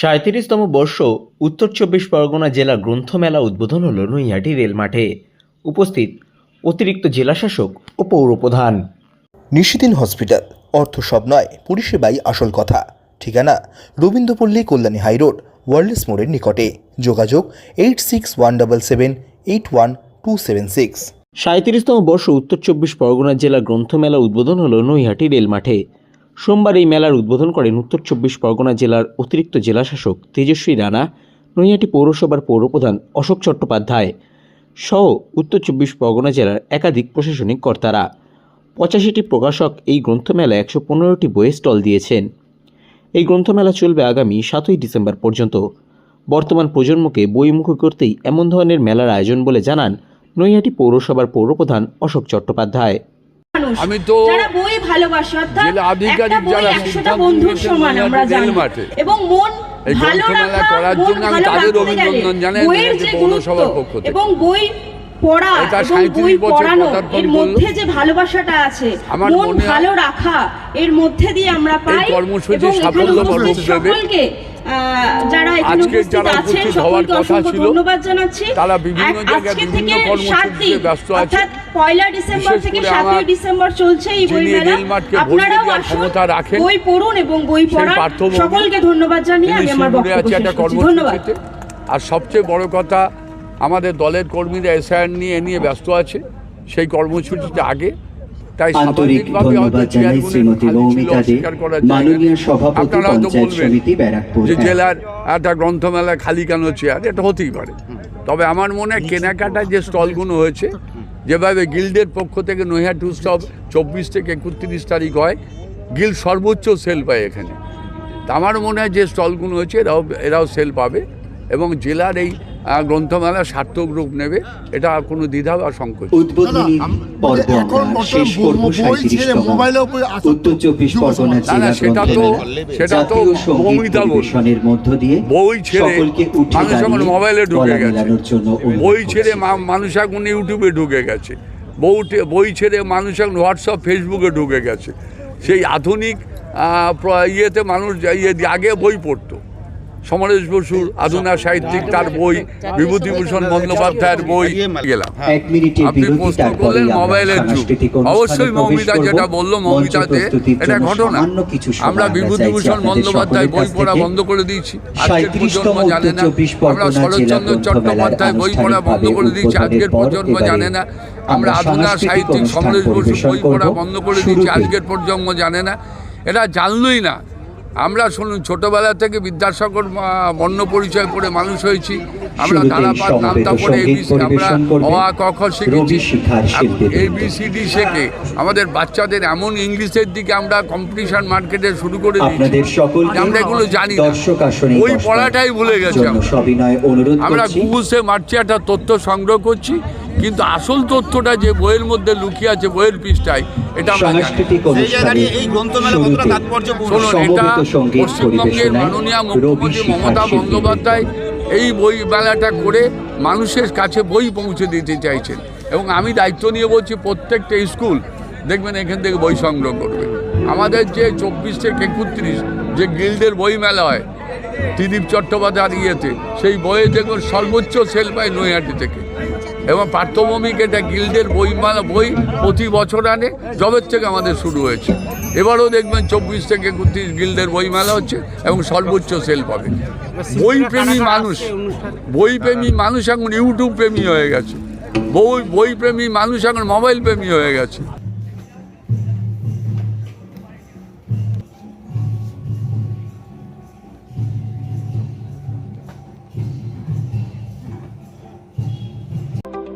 সাঁত্রিশতম বর্ষ উত্তর চব্বিশ পরগনা জেলা গ্রন্থমেলা উদ্বোধন হল নৈহাটি রেল মাঠে। উপস্থিত অতিরিক্ত জেলাশাসক ও পৌরপ্রধান। নিশিদিন হসপিটাল অর্থ সব নয় পরিষেবাই আসল কথা। ঠিকানা রবীন্দ্রপল্লী কল্যাণী হাইরোড ওয়ার্ল্ডস মোড়ের নিকটে। যোগাযোগ eight six one double seven eight one two seven six. সাঁত্রিশতম বর্ষ উত্তর চব্বিশ পরগনা জেলা গ্রন্থমেলা উদ্বোধন হল নৈহাটি রেল মাঠে। সোমবার এই মেলার উদ্বোধন করেন উত্তর চব্বিশ পরগনা জেলার অতিরিক্ত জেলাশাসক তেজস্বী রানা, নৈহাটি পৌরসভার পৌরপ্রধান অশোক চট্টোপাধ্যায় সহ উত্তর চব্বিশ পরগনা জেলার একাধিক প্রশাসনিক কর্তারা। পঁচাশিটি প্রকাশক এই গ্রন্থমেলায় একশো পনেরোটি বইয়ের স্টল দিয়েছেন। এই গ্রন্থমেলা চলবে আগামী সাতই ডিসেম্বর পর্যন্ত। বর্তমান প্রজন্মকে বইমুখী করতেই এমন ধরনের মেলার আয়োজন বলে জানান নৈহাটি পৌরসভার পৌরপ্রধান অশোক চট্টোপাধ্যায়। আমি তো যারা বই ভালোবাসে অর্থাৎ একটা বই একশোটা বন্ধুর সমান আমরা জানি। এবং মন ভালো রাখা করার জন্য আমি তাদের অভিনন্দন জানাই যে পৌরসভার পক্ষ থেকে। এবং বই পড়া এটা এবং বই পড়ানো এর মধ্যে যে ভালোবাসাটা আছে আমার মন ভালো রাখা এর মধ্যে দিয়ে আমরা পাই কর্মসূচি এবং এখানে সাফল্য উপস্থিত সকলকে যারা এখানে উপস্থিত আছেন সকলকে অসংখ্য ধন্যবাদ জানাচ্ছি। তারা বিভিন্ন জায়গায় আজকে বিভিন্ন থেকে সাত দিন ব্যস্ত আছে। অর্থাৎ পয়লা ডিসেম্বর থেকে সাতই ডিসেম্বর চলছে এই বই মেলা আপনারাও আসুন বই পড়ুন এবং বই সেই সকলকে ধন্যবাদ জানিয়ে আমি আমার বক্তব্য একটা করছি। ধন্যবাদ। আর সবচেয়ে বড় কথা আমাদের দলের কর্মীরা এসআইআর নিয়ে এ নিয়ে ব্যস্ত আছে সেই কর্মসূচিটা আগে আন্তরিক ধন্যবাদ জানাই শ্রীমতী খালি দে মাননীয় সভাপতি পঞ্চায়েত বলবেন সমিতি ব্যারাকপুর যে জেলার একটা গ্রন্থমেলা খালি কেন চেয়ার? এটা হতেই পারে। তবে আমার মনে হয় কেনাকাটার যে স্টলগুলো হয়েছে যেভাবে গিল্ডের পক্ষ থেকে নৈহাটি উৎসব চব্বিশ থেকে একত্রিশ তারিখ হয় গিল্ড সর্বোচ্চ সেল পায় এখানে। তা আমার মনে হয় যে স্টলগুলো হয়েছে এরাও এরাও সেল পাবে এবং জেলার এই গ্রন্থমেলা সার্থক রূপ নেবে এটা কোনো দ্বিধা বা সংকোচ উত্তর চব্বিশ পরগনা জেলা সেটা তো- সেটা তো জাতীয় সংগীত মৌমিতা বলবে। পরিবেশনের মধ্য দিয়ে বই ছেড়ে মানুষ এখন মোবাইলে ঢুকে গেছে। বই ছেড়ে মা- মানুষ এখন ইউটিউবে ঢুকে গেছে। বউ টে- বই ছেড়ে মানুষ এখন হোয়াটসঅ্যাপ ফেসবুকে ঢুকে গেছে। সেই আধুনিক আহ, ইয়েতে মানুষ ইয়ে দিয়ে আগে বই পড়তো। সমরেশ বসুর আধুনা সাহিত্যিক তার বই বিভূতিভূষণ বন্দ্যোপাধ্যায়ের বই গেলাম। আপনি প্রশ্ন করলেন মোবাইলের যুগ। অবশ্যই মৌমিতা যেটা বলল মৌমিতাতে এটা ঘটনা। আমরা বিভূতিভূষণ বন্দ্যোপাধ্যায় বই পড়া বন্ধ করে দিয়েছি। আজকের প্রজন্ম জানে না। আমরা শরৎচন্দ্র চট্টোপাধ্যায় বই পড়া বন্ধ করে দিয়েছি। আজকের প্রজন্ম জানে না। আমরা আধুনা সাহিত্যিক সমরেশ বসু পরিবেশন বই পড়া বন্ধ করে দিয়েছি। আজকের প্রজন্ম জানে না। এটা জানলই না। আমরা শুনুন ছোটবেলা থেকে বিদ্যাসাগর বর্ণ পরিচয় পড়ে মানুষ হয়েছি। আমরা ধারাপাত নামতা পড়ে ABC আমরা অ আ ক খ শিখেছি। এবিসিডি শেখে। আমাদের বাচ্চাদের এমন ইংলিশের দিকে আমরা কম্পিটিশন মার্কেটে শুরু করে দিয়েছি। আমরা এগুলো জানি ওই পড়াটাই ভুলে গেছি আমরা। সবিনয় অনুরোধ আমরা করছি। গুগুসে মারছি একটা তথ্য সংগ্রহ করছি। কিন্তু আসল তথ্যটা যে বইয়ের মধ্যে লুকিয়ে আছে বইয়ের পৃষ্ঠায় এটা আমরা শুনুন এটা পশ্চিমবঙ্গের মাননীয় মুখ্যমন্ত্রী মমতা বন্দ্যোপাধ্যায় এই বই মেলাটা করে মানুষের কাছে বই পৌঁছে দিতে চাইছেন। এবং আমি দায়িত্ব নিয়ে বলছি প্রত্যেকটা স্কুল দেখবেন এখান থেকে বই সংগ্রহ করবে। আমাদের যে চব্বিশ থেকে একত্রিশ যে গিল্ডের বই মেলা হয় ত্রিদীপ চট্টোপাধ্যায় ইয়েতে সেই বইয়ে দেখবেন সর্বোচ্চ সেল পায় নৈহাটি থেকে। এবং পার্থভৌমিক এটা গিল্ডের বই মেলা বই প্রতি বছর আনে। জবের থেকে আমাদের শুরু হয়েছে। এবারও দেখবেন চব্বিশ থেকে একত্রিশ গিল্ডের বই মেলা হচ্ছে এবং সর্বোচ্চ সেল পাবে। বই প্রেমী মানুষ বই প্রেমী মানুষ এখন ইউটিউব প্রেমী হয়ে গেছে। বই বই প্রেমী মানুষ এখন মোবাইল প্রেমী হয়ে গেছে।